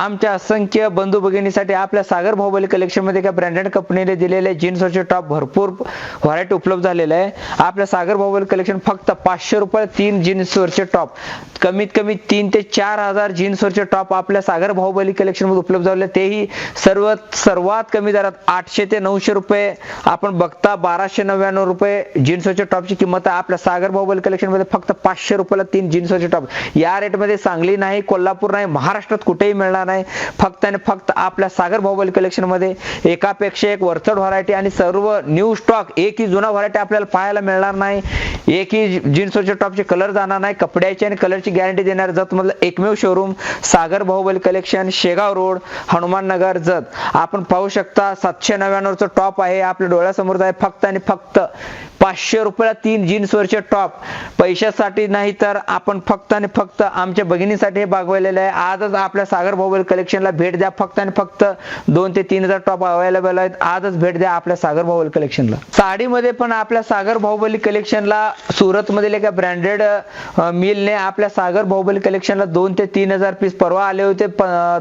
आमच्या असंख्य बंधू भगिनीसाठी आपल्या सागर भाऊबली कलेक्शनमध्ये एका ब्रँडेड कंपनीने दिलेले जीन्सवरचे टॉप भरपूर व्हरायटी उपलब्ध झालेले आहे. आपल्या सागर बाहुबली कलेक्शन फक्त पाचशे रुपये तीन जीन्सवरचे टॉप कमीत कमी तीन ते चार हजार जीन्सवरचे टॉप आपल्या सागर भाऊबली कलेक्शनमध्ये उपलब्ध झाले तेही सर्व सर्वात कमी दरात आठशे ते नऊशे रुपये. आपण बघता बाराशे नव्याण्णव रुपये जीन्सवरच्या टॉपची किंमत आहे. आपल्या सागर भाऊबली कलेक्शनमध्ये फक्त पाचशे रुपयाला तीन जीन्सवरचे टॉप या रेटमध्ये सांगली नाही कोल्हापूर नाही महाराष्ट्रात कुठेही मिळणार नाही. फक्त आणि फक्त आपल्या सागर बाहुबली कलेक्शनमध्ये एकापेक्षा एक वरचढ व्हरायटी आणि सर्व न्यू स्टॉक एकही जुना व्हरायटी आपल्याला पाहायला मिळणार नाही. एकही जीन्सवरच्या टॉपचे कलर जाणार नाही. कपड्याची आणि कलरची गॅरंटी देणार जत मधलं एकमेव showroom Sagar Bahubali collection Shegaon road Hanuman Nagar Jat. आपण पाहू शकता सातशे नव्याण्णवचं टॉप आहे. आपल्या डोळ्यासमोर आहे फक्त आणि फक्त पाचशे रुपयाला तीन जीन्सवरचे टॉप पैशासाठी नाही तर आपण फक्त आणि फक्त आमच्या भगिनीसाठी हे बागवलेलं आहे. आजच आपल्या सागर भाऊ मोबाईल कलेक्शनला भेट द्या. फक्त आणि फक्त दोन ते तीन हजार टॉप अवेलेबल आहेत. आजच भेट द्या आपल्या सागर बाहुबली कलेक्शनला साडीमध्ये पण आपल्या सागर बाहुबली कलेक्शनला सुरत मधील एका ब्रँडेड मिलने आपल्या सागर बाहुबली कलेक्शनला दोन ते तीन हजार पीस परवा आले होते.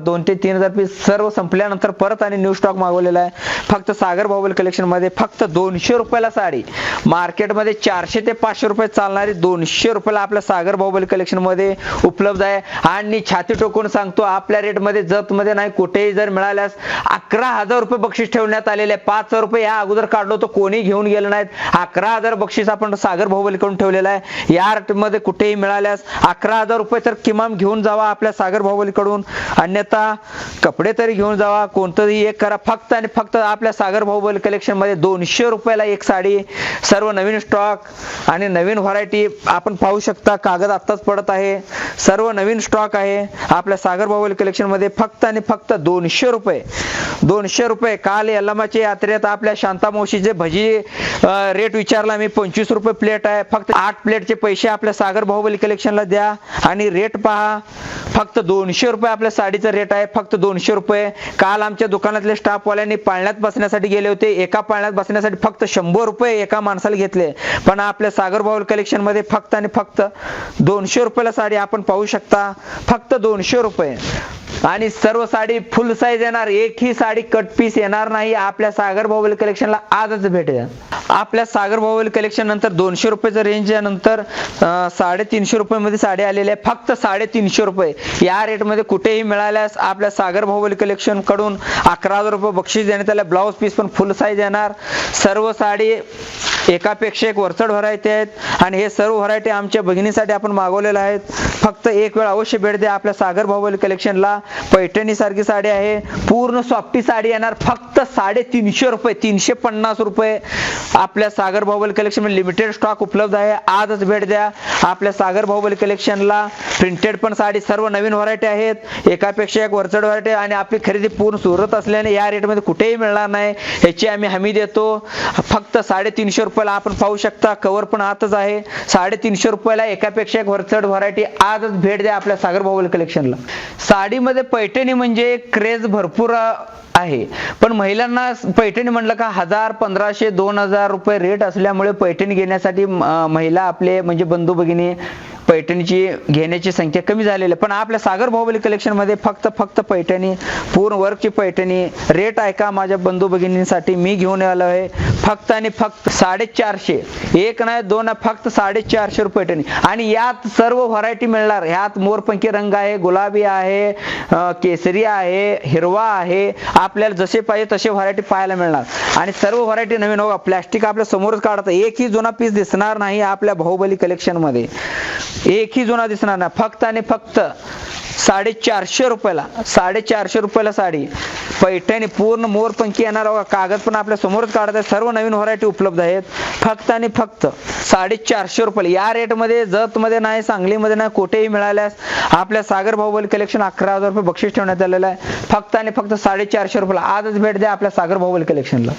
दोन ते तीन हजार पीस सर्व संपल्यानंतर परत आणि न्यू स्टॉक मागवलेला आहे. फक्त सागर बाहुबली कलेक्शनमध्ये फक्त दोनशे रुपयाला साडी. मार्केटमध्ये चारशे ते पाचशे रुपये चालणारी दोनशे रुपयाला आपल्या सागर बाहुबली कलेक्शनमध्ये उपलब्ध आहे. आणि छाती टोकून सांगतो आपल्या रेट मध्ये जतमध्ये नाही कुठेही जर मिळाल्यास अकरा हजार रुपये बक्षीस ठेवण्यात आलेले आहे. पाच हजार रुपये या अगोदर काढलो तर कोणी घेऊन गेलं नाहीत. अकरा हजार बक्षीस आपण सागर भाऊबलीकडून ठेवलेला आहे. या मध्ये कुठेही मिळाल्यास अकरा हजार रुपये तर किमान घेऊन जावा आपल्या सागर भाऊबलीकडून. अन्यथा कपडे तरी घेऊन जावा कोणतंही एक करा. फक्त आणि फक्त आपल्या सागर भाऊबली कलेक्शनमध्ये दोनशे रुपयाला एक साडी सर्व नवीन स्टॉक आणि नवीन व्हरायटी आपण पाहू शकता. कागद आत्ताच पडत आहे. सर्व नवीन स्टॉक आहे. आपल्या सागर भाऊबली कलेक्शन मध्ये फक्त आणि फक्त दोनशे रुपये. दोनशे रुपये. काल यल्लमाच्या यात्रेत आपल्या शांतामोशीचे भजी रेट विचारला. मी पंचवीस रुपये प्लेट आहे. फक्त आठ प्लेटचे पैसे आपल्या सागर बाहुबली कलेक्शनला द्या आणि रेट पहा. फक्त दोनशे रुपये आपल्या साडीचा रेट आहे. फक्त दोनशे रुपये. काल आमच्या दुकानातले स्टाफवाल्यांनी पाळण्यात बसण्यासाठी गेले होते. एका पाळण्यात बसण्यासाठी फक्त शंभर रुपये एका माणसाला घेतले. पण आपल्या सागर बाहुल कलेक्शनमध्ये फक्त आणि फक्त दोनशे रुपयाला साडी आपण पाहू शकता. फक्त दोनशे रुपये. आणि सर्व साडी फुल साईज येणार. एकही साडी कट पीस येणार नाही. आपल्या सागर बाहुबली कलेक्शनला आजच भेट द्या. आपल्या सागर बाहुबली कलेक्शन नंतर दोनशे रुपयाचं रेंज नंतर साडेतीनशे रुपयामध्ये साडी आलेली आहे फक्त साडेतीनशे रुपये. या रेटमध्ये कुठेही मिळाल्यास आपल्या सागर बाहुबली कलेक्शनकडून अकरा हजार रुपये बक्षीस देण्यात आलं. ब्लाऊज पीस पण फुल साईज येणार. सर्व साडी एकापेक्षा एक वरचढ व्हरायटी आहेत. आणि हे सर्व व्हरायटी आमच्या भगिनीसाठी आपण मागवलेल्या आहेत. फक्त एक वेळ अवश्य भेट द्या. आपल्या सागर बाहुबली कलेक्शनला पैठणीसारखी साडी आहे. पूर्ण सॉफ्टी साडी येणार. फक्त साडेतीनशे रुपये तीनशे पन्नास रुपये. आपल्या Sagar Bahubali collection limited stock उपलब्ध आहे. आजच भेट द्या. आपल्या सागर भाऊबल कलेक्शनला प्रिंटेड पण साडी सर्व नवीन व्हरायटी आहेत. एकापेक्षा एक वरचढ व्हरायटी आणि आपली खरेदी पूर्ण सुरत असल्याने या रेटमध्ये कुठेही मिळणार नाही. ह्याची आम्ही हमी देतो. फक्त साडेतीनशे रुपयाला आपण पाहू शकता. कवर पण आतच आहे. साडेतीनशे रुपयाला एकापेक्षा एक वरचढ व्हरायटी आजच भेट द्या आपल्या सागर भाऊबल कलेक्शनला साडीमध्ये पैठणी म्हणजे क्रेज भरपूर आहे. पण महिलांना पैठणी म्हणलं का हजार पंधराशे दोन हजार रुपये रेट असल्यामुळे पैठणी घेण्यासाठी महिला आपले म्हणजे बंधू भगिनी पैठणीची घेण्याची संख्या कमी झालेली आहे. पण आपल्या सागर बाहुबली कलेक्शनमध्ये फक्त फक्त पैठणी पूर्ण वर्कची पैठणी रेट ऐका माझ्या बंधू भगिनींसाठी? मी घेऊन आलो आहे. फक्त आणि फक्त साडेचारशे. एक नाही दोन नाही फक्त साडेचारशे रुपये पैठणी. आणि यात सर्व व्हरायटी मिळणार. ह्यात मोरपंखी रंग आहे गुलाबी आहे केसरी आहे हिरवा आहे. आपल्याला जसे पाहिजे तसे व्हरायटी पाहायला मिळणार. आणि सर्व व्हरायटी नवीन होगा प्लॅस्टिक आपल्या समोरच काढतं. एकही जुना पीस दिसणार नाही आपल्या बाहुबली कलेक्शनमध्ये एकही जुना दिसणार नाही. फक्त आणि फक्त साडेचारशे रुपयाला साडेचारशे रुपयाला साडी. पैठणी पूर्ण मोरपंखी येणार कागद पण आपल्या समोरच काढत आहे. सर्व नवीन व्हरायटी उपलब्ध आहेत. फक्त आणि फक्त साडेचारशे रुपयाला. या रेटमध्ये जतमध्ये नाही सांगलीमध्ये नाही कुठेही मिळाल्यास आपल्या सागर बाहुबली कलेक्शन अकरा हजार रुपये बक्षीस ठेवण्यात आलेलं आहे. फक्त आणि फक्त साडेचारशे रुपयाला. आजच भेट द्या आपल्या सागर बाहुबली कलेक्शनला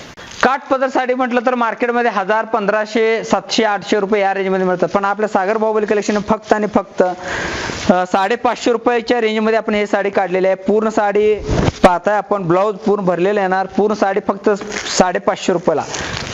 काठपदर साडी म्हटलं तर मार्केटमध्ये हजार पंधराशे सातशे आठशे रुपये या रेंजमध्ये मिळतात. पण आपल्या सागर बाहुबली कलेक्शन फक्त आणि फक्त साडेपाचशे रुपयाच्या रेंजमध्ये आपण हे साडी काढलेली आहे. पूर्ण साडी पाहताय आपण ब्लाऊज पूर्ण भरलेलं येणार. पूर्ण साडी फक्त साडेपाचशे रुपयाला.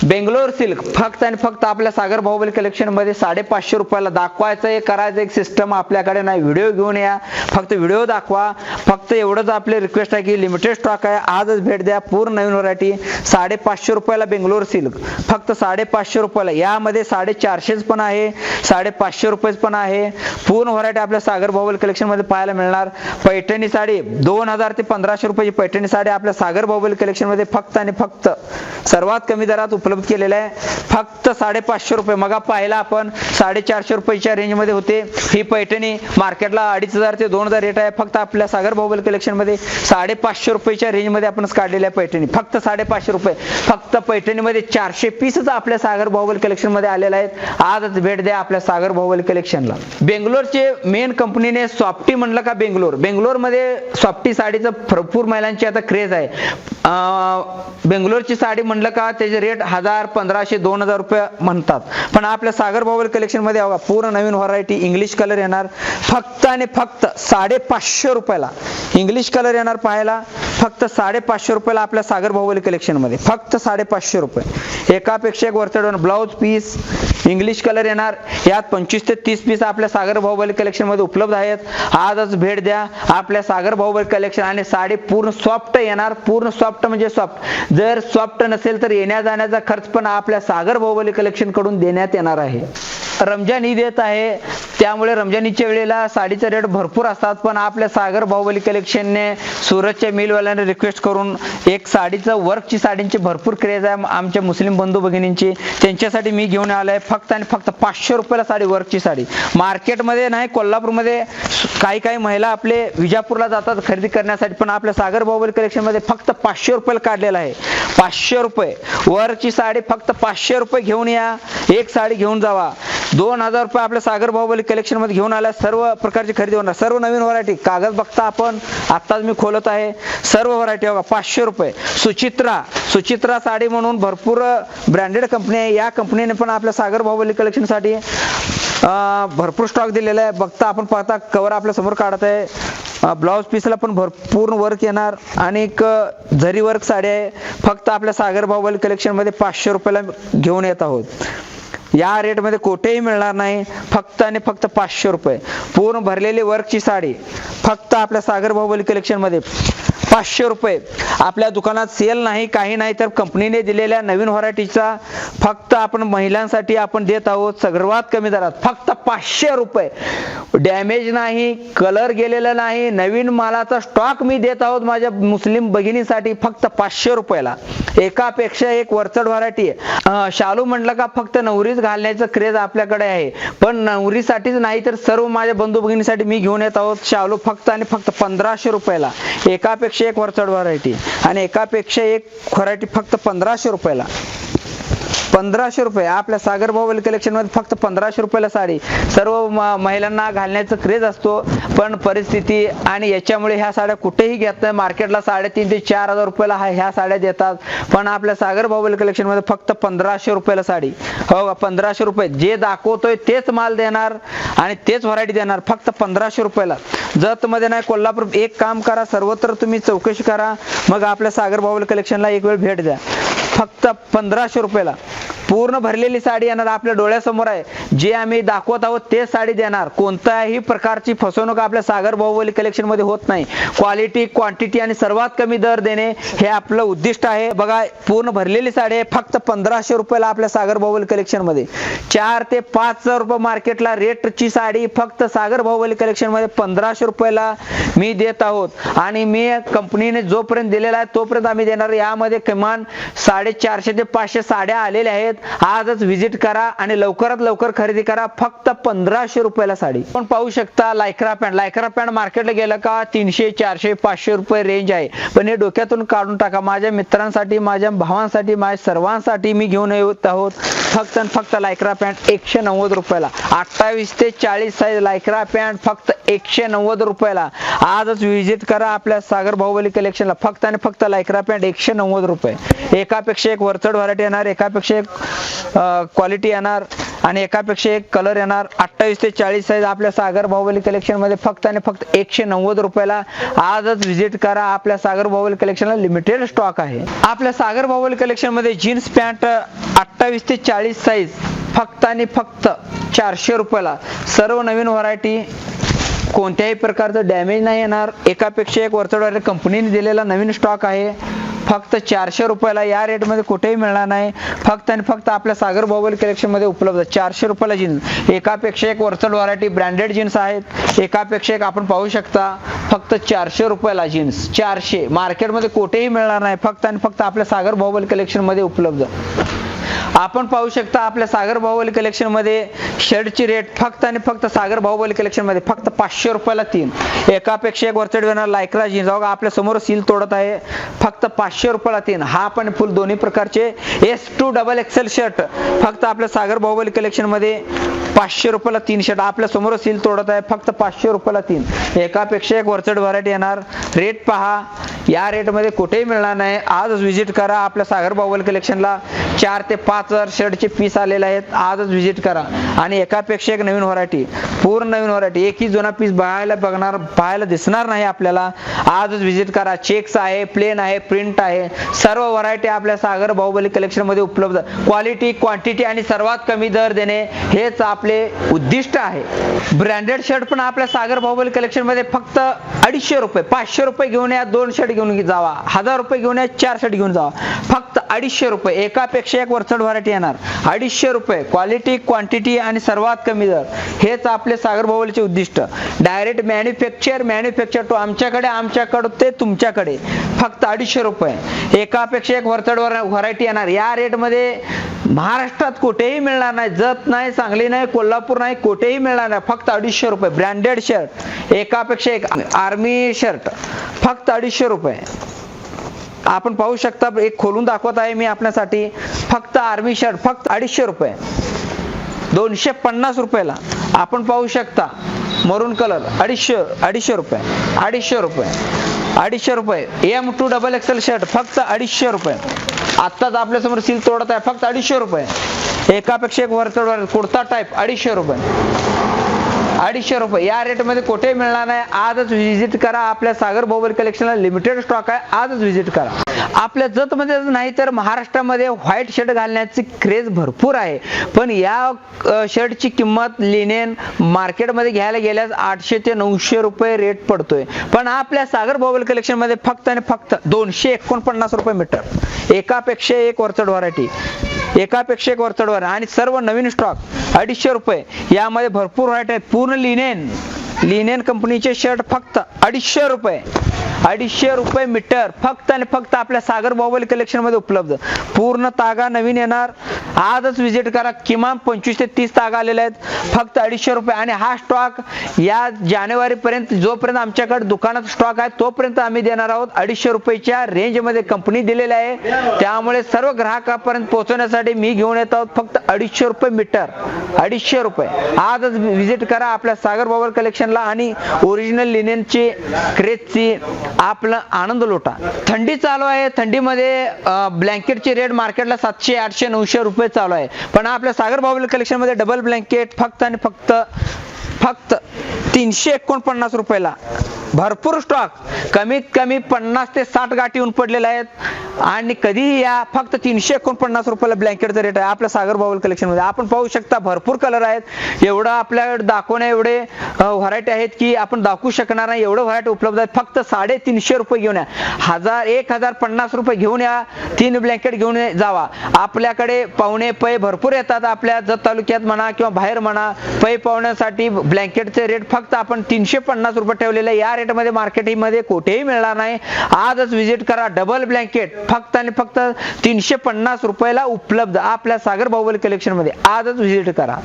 बेंगलोर सिल्क फक्त आणि फक्त आपल्या सागर बाहुबली कलेक्शनमध्ये साडेपाचशे रुपयाला दाखवायचं एक करायचं एक सिस्टम आपल्याकडे नाही. व्हिडिओ घेऊन या. फक्त व्हिडिओ दाखवा. फक्त एवढंच आपले रिक्वेस्ट आहे की लिमिटेड स्टॉक आहे. आजच भेट द्या. पूर्ण नवीन व्हरायटी साडेपाचशे रुपयाला बेंगलोर सिल्क फक्त साडेपाचशे रुपयाला. यामध्ये साडेचारशेच पण आहे साडेपाचशे रुपयेच पण आहे. पूर्ण व्हरायटी आपल्या सागर बाहुबली कलेक्शनमध्ये पाहायला मिळणार. पैठणी साडी दोन हजार ते पंधराशे रुपयाची पैठणी साडी आपल्या सागर बाहुबली कलेक्शनमध्ये फक्त आणि फक्त सर्वात कमी दरात उपलब्ध केलेलं आहे. फक्त साडेपाचशे रुपये. मग पाहिला आपण साडेचारशे रुपयाच्या रेंजमध्ये होते. ही पैठणी मार्केटला अडीच हजार ते दोन हजार रेट आहे. फक्त आपल्या सागर बाहुबली कलेक्शनमध्ये साडेपाचशे रुपयाच्या रेंजमध्ये आपण काढलेल्या पैठणी. फक्त साडेपाचशे रुपये. फक्त फक्त पैठणीमध्ये चारशे पीसच आपल्या सागर बाहुबली कलेक्शनमध्ये आलेले आहेत. आजच भेट द्या आपल्या सागर बाहुबली कलेक्शनला बेंगलोरचे मेन कंपनीने सॉफ्टी म्हणलं का बेंगलोर? बेंगलोरमध्ये सॉफ्टी साडीचं भरपूर महिलांची आता क्रेज आहे. बेंगलोरची साडी म्हणलं का त्याचे रेट हजार पंधराशे दोन हजार रुपये म्हणतात. पण आपल्या सागर बाहुबली कलेक्शनमध्ये बघा पूर्ण नवीन व्हरायटी इंग्लिश कलर येणार. फक्त आणि फक्त साडेपाचशे रुपयाला. इंग्लिश कलर येणार पाहायला. फक्त साडेपाचशे रुपयाला आपल्या सागर बाहुबली कलेक्शनमध्ये फक्त साडेपाचशे रुपये. एकापेक्षा एक वरचढ ब्लाऊज पीस इंग्लिश कलर येणार. यात पंचवीस ते तीस पीस आपल्या सागर भाऊबली कलेक्शनमध्ये उपलब्ध आहेत. आजच भेट द्या. आपल्या सागर भाऊबली कलेक्शन आणि साडी पूर्ण सॉफ्ट येणार. पूर्ण सॉफ्ट म्हणजे सॉफ्ट जर सॉफ्ट नसेल तर येण्या जाण्याचा खर्च पण आपल्या सागर भाऊबली कलेक्शनकडून देण्यात येणार आहे. रमजान ईद येत आहे. त्यामुळे रमजान ईदच्या वेळेला साडीचे रेट भरपूर असतात. पण आपल्या सागर बाहुबली कलेक्शनने सुरतच्या मिलवाल्याने रिक्वेस्ट करून एक साडीचं वर्कची साडींची भरपूर क्रेज आहे. आमच्या मुस्लिम बंधू भगिनींची. त्यांच्यासाठी मी घेऊन आलोय. फक्त आणि फक्त पाचशे रुपयाला साडी वर्कची साडी. मार्केटमध्ये नाही कोल्हापूरमध्ये काही काही महिला आपले विजापूरला जातात खरेदी करण्यासाठी. पण आपल्या सागर बाहुबली कलेक्शनमध्ये फक्त पाचशे रुपयाला काढलेला आहे. पाचशे रुपये. वरची साडी फक्त पाचशे रुपये घेऊन या. एक साडी घेऊन जावा. दोन हजार रुपये आपल्या सागर बाहुबली कलेक्शनमध्ये घेऊन आल्या. सर्व प्रकारची खरेदी होणार. सर्व नवीन व्हरायटी कागद बघता आपण. आत्ताच मी खोलत आहे. सर्व व्हरायटी बघा. पाचशे रुपये. सुचित्रा. सुचित्रा साडी म्हणून भरपूर ब्रँडेड कंपनी आहे. या कंपनीने पण आपल्या सागर बाहुबली कलेक्शनसाठी भरपूर स्टॉक दिलेला आहे. बघता आपण पाहता कवर आपल्यासमोर काढत आहे. ब्लाऊज पीसला पण भरपूर वर्क येणार. आणि एक झरी वर्क साडी आहे. फक्त आपल्या सागर बाहुबली कलेक्शनमध्ये पाचशे रुपयाला घेऊन येत आहोत. या रेटमध्ये कुठेही मिळणार नाही. फक्त आणि फक्त पाचशे रुपये. पूर्ण भरलेली वर्कची साडी फक्त आपल्या सागर बाहुबली कलेक्शनमध्ये पाचशे रुपये. आपल्या दुकानात सेल नाही काही नाही तर कंपनीने दिलेल्या नवीन व्हरायटीचा फक्त आपण महिलांसाठी आपण देत आहोत. सर्वात कमी दरात फक्त पाचशे रुपये. डॅमेज नाही कलर गेलेला नाही. नवीन मालाचा स्टॉक मी देत आहोत माझ्या मुस्लिम भगिनीसाठी फक्त पाचशे रुपयाला. एकापेक्षा एक वरचढ व्हरायटी आहे. शालू म्हटलं का फक्त नवरीच घालण्याचं क्रेज आपल्याकडे आहे. पण नवरीसाठीच नाही तर सर्व माझ्या बंधू भगिनीसाठी मी घेऊन येत आहोत शालू फक्त आणि फक्त पंधराशे रुपयाला. एकापेक्षा एक वरचढ व्हरायटी आणि एकापेक्षा एक व्हरायटी फक्त पंधराशे रुपयाला. पंधराशे रुपये. आपल्या सागर बाहुबली कलेक्शनमध्ये फक्त पंधराशे रुपयाला साडी. सर्व म- महिलांना घालण्याचा क्रेज असतो. पण परिस्थिती आणि याच्यामुळे ह्या साड्या कुठेही घेत नाही. मार्केटला साडेतीन ते चार हजार रुपयाला ह्या साड्या देतात. पण आपल्या सागर बाहुबली कलेक्शनमध्ये फक्त पंधराशे रुपयाला साडी. हो का? पंधराशे रुपये. जे दाखवतोय तेच माल देणार आणि तेच व्हरायटी देणार. फक्त पंधराशे रुपयाला. जत मध्ये नाही कोल्हापूर. एक काम करा. सर्वत्र तुम्ही चौकशी करा. मग आपल्या सागर बाहुबली कलेक्शनला एक वेळ भेट द्या. फक्त पंधराशे रुपयाला. पूर्ण भरलेली साडी येणार आपल्या डोळ्यासमोर आहे. जे आम्ही दाखवत आहोत ते साडी देणार. कोणत्याही प्रकारची फसवणूक आपल्या सागर बाहुबली कलेक्शनमध्ये होत नाही. क्वालिटी क्वांटिटी आणि सर्वात कमी दर देणे हे आपलं उद्दिष्ट आहे. बघा पूर्ण भरलेली साडी आहे फक्त पंधराशे रुपयाला आपल्या सागर बाहुबली कलेक्शनमध्ये. चार ते पाच हजार रुपये मार्केटला रेटची साडी फक्त सागर बाहुबली कलेक्शनमध्ये पंधराशे रुपयाला मी देत आहोत. आणि मी कंपनीने जोपर्यंत दिलेला आहे तोपर्यंत आम्ही देणार. यामध्ये किमान साडेचारशे ते पाचशे साड्या आलेल्या आहेत. आजच व्हिजिट करा आणि लवकरात लवकर खरेदी करा फक्त पंधराशे रुपयाला साडी. पण पाहू शकता लायक्रा पॅन्ट लायक्रा पॅन्ट मार्केटला गेलं का तीनशे चारशे पाचशे रुपये रेंज आहे. पण हे डोक्यातून काढून टाका माझ्या मित्रांसाठी माझ्या भावांसाठी माझ्या सर्वांसाठी मी घेऊन येत आहोत. फक्त आणि फक्त लायक्रा पॅन्ट एकशे नव्वद रुपयाला. अठ्ठावीस ते चाळीस साईज लायक्रा पॅन्ट फक्त एकशे नव्वद रुपयाला. आजच व्हिजिट करा आपल्या सागर बाहुबली कलेक्शनला फक्त आणि फक्त लायक्रा पॅन्ट एकशे नव्वद रुपये. एकापेक्षा एक वरचढ व्हरायटी येणार एकापेक्षा एक क्वालिटी येणार. आणि एकापेक्षा एक कलर येणार. अठ्ठावीस ते चाळीस साईज आपल्या सागर बाहुबली कलेक्शनमध्ये फक्त आणि फक्त एकशे नव्वद रुपयाला आजच व्हिजिट करा. आपल्या सागर बाहुबली कलेक्शनला लिमिटेड स्टॉक आहे. आपल्या सागर बाहुबली कलेक्शनमध्ये जीन्स पॅन्ट अठ्ठावीस ते चाळीस साईज फक्त आणि फक्त चारशे रुपयाला. सर्व नवीन व्हरायटी कोणत्याही प्रकारचं डॅमेज नाही येणार. एकापेक्षा एक वरचढ कंपनीने दिलेला नवीन स्टॉक आहे. फक्त चारशे रुपयाला या रेटमध्ये कुठेही मिळणार नाही. फक्त आणि फक्त आपल्या सागर बाहुबली कलेक्शनमध्ये उपलब्ध. आहे. चारशे रुपयाला जीन्स एकापेक्षा एक वरचढ व्हरायटी ब्रँडेड जीन्स आहेत. एकापेक्षा एक आपण पाहू शकता. फक्त चारशे रुपयाला जीन्स चारशे. मार्केटमध्ये कुठेही मिळणार नाही. फक्त आणि फक्त आपल्या सागर बाहुबली कलेक्शनमध्ये उपलब्ध. आपण पाहू शकता आपल्या सागर बाहुबली कलेक्शनमध्ये शर्टची रेट फक्त आणि फक्त सागर बाहुबली कलेक्शनमध्ये फक्त पाचशे रुपयाला तीन. एकापेक्षा एक वरचढ येणार लायक्रा जीन्स बघा आपल्यासमोर सील तोडत आहे. फक्त पाचशे रुपयाला तीन. हा पण फुल दोन्ही प्रकारचे S to double XL shirt फक्त आपल्या सागर बाहुबली कलेक्शनमध्ये पाचशे रुपयाला तीन शर्ट आपल्यासमोर सील तोडत आहे. फक्त पाचशे रुपयाला तीन. एकापेक्षा एक वरचढ व्हरायटी येणार. रेट पहा. या रेटमध्ये कुठेही मिळणार नाही. आजच व्हिजिट करा. आपल्या सागर बाहुबली कलेक्शनला चार ते पाच हजार शर्टचे पीस आलेले आहेत. आजच व्हिजिट करा. आणि एकापेक्षा एक नवीन व्हरायटी पूर्ण नवीन व्हरायटी एकही जुना पीस बघायला बघणार पाहायला दिसणार नाही आपल्याला. आजच व्हिजिट करा. चेक्स आहे प्लेन आहे प्रिंट आहे. सर्व व्हरायटी आपल्या सागर बाहुबली कलेक्शनमध्ये उपलब्ध. क्वालिटी क्वांटिटी आणि सर्वात कमी दर देणे हेच आपलं उद्दिष्ट आहे. ब्रँडेड शर्ट पण आपल्या सागर बाहुबली कलेक्शनमध्ये फक्त अडीचशे रुपये पाचशे रुपये घेऊन या दोन शर्ट घेऊन जावा हजार रुपये घेऊन या चार शर्ट घेऊन जावा. फक्त अडीचशे रुपये. एकापेक्षा एक वरचढ व्हरायटी येणार. अडीचशे रुपये. क्वालिटी क्वांटिटी आणि सर्वात कमी दर. हेच आपले सागर बाहुबलीचे उद्दिष्ट. डायरेक्ट मॅन्युफॅक्चर मॅन्युफॅक्चर टू आमच्याकडे आमच्याकडे ते तुमच्याकडे. फक्त अडीचशे रुपये. एकापेक्षा एक वरचढ व्हरायटी येणार. या रेटमध्ये महाराष्ट्रात कुठेही मिळणार नाही. जत नाही सांगली नाही कोल्हापूर नाही कुठेही मिळणार नाही. फक्त अडीचशे रुपये. ब्रँडेड शर्ट एकापेक्षा एक आर्मी शर्ट फक्त अडीचशे रुपये. आपण पाहू शकता एक खोलून दाखवत आहे मी आपल्यासाठी. फक्त आर्मी शर्ट फक्त अडीचशे रुपये. दोनशे पन्नास रुपयाला. आपण पाहू शकता मरून कलर अडीचशे अडीचशे रुपये. अडीचशे रुपये. अडीचशे रुपये. M to double XL shirt फक्त अडीचशे रुपये. आत्ताच आपल्यासमोर सील तोडत आहे फक्त अडीचशे रुपये. एकापेक्षा एक वरचढ कुर्ता टाईप अडीचशे रुपये. अडीचशे रुपये. या रेटमध्ये कुठेही मिळणार नाही. आजच व्हिजिट करा. आपल्या सागर बाहुबली कलेक्शनला लिमिटेड स्टॉक आहे. आजच व्हिजिट करा. आपल्या जतमध्ये नाही तर महाराष्ट्रामध्ये व्हाईट शर्ट घालण्याची क्रेज भरपूर आहे. पण या शर्टची किंमत लिनेन मार्केटमध्ये घ्यायला गेल्यास आठशे ते नऊशे रुपये रेट पडतोय. पण आपल्या सागर बाहुबली कलेक्शनमध्ये फक्त आणि फक्त दोनशे एकोणपन्नास रुपये मीटर एकापेक्षा एक वरचढ व्हरायटी एकापेक्षा एक वरचढ आणि सर्व नवीन स्टॉक अडीचशे रुपये. यामध्ये भरपूर व्हरायटी आहेत. पूर्ण लिनेन लिनेन कंपनीचे शर्ट फक्त अडीचशे रुपये. अडीचशे रुपये मीटर. फक्त आणि फक्त आपल्या सागर बाहुबली कलेक्शनमध्ये उपलब्ध. पूर्ण तागा नवीन येणार. आजच विजिट करा. किमान पंचवीस ते तीस तागा आलेले आहेत. फक्त अडीचशे रुपये. आणि हा स्टॉक या जानेवारी पर्यंत जोपर्यंत आमच्याकडे दुकानात स्टॉक आहे तोपर्यंत आम्ही देणार आहोत अडीचशे रुपयेच्या रेंजमध्ये कंपनी दिलेली आहे. त्यामुळे सर्व ग्राहकापर्यंत पोहोचवण्यासाठी मी घेऊन येत आहोत. फक्त अडीचशे रुपये मीटर. अडीचशे रुपये. आजच विजिट करा. आपल्या सागर बाबर कलेक्शनला आणि ओरिजिनल लिनेनची क्रेजची आपला आनंद लोटा. थंडी चालू आहे. थंडीमध्ये ब्लँकेटची रेट मार्केटला सातशे आठशे नऊशे रुपये चालू आहे. पण आपल्या सागर बाहुबली कलेक्शनमध्ये डबल ब्लँकेट फक्त आणि फक्त फक्त तीनशे एकोणपन्नास रुपयाला. भरपूर स्टॉक कमीत कमी पन्नास ते साठ गाठी येऊन पडलेल्या आहेत. आणि कधीही या फक्त तीनशे एकोणपन्नास रुपयाला ब्लँकेटचा रेट आहे. आपल्या सागर बाहुल कलेक्शनमध्ये. आपण पाहू शकता भरपूर कलर आहेत. एवढं आपल्याकडे दाखवण्या एवढे व्हरायटी आहेत की आपण दाखवू शकणार नाही. एवढं व्हरायटी उपलब्ध आहेत. फक्त साडेतीनशे रुपये घेऊन या. हजार एक हजार पन्नास रुपये घेऊन या. तीन ब्लँकेट घेऊन जावा. आपल्याकडे पाहुणे पै भरपूर येतात आपल्या जत तालुक्यात म्हणा किंवा बाहेर म्हणा. पै पाहुण्यासाठी ब्लँकेटचे रेट फक्त आपण तीनशे पन्नास रुपये ठेवलेले या या रेटमध्ये मार्केटिंगमध्ये कुठेही मिळणार नाही. आजच व्हिजिट करा. डबल ब्लँकेट फक्त आणि फक्त तीनशे पन्नास रुपयाला उपलब्ध आपल्या सागर बाहुबली कलेक्शनमध्ये आजच व्हिजिट करा.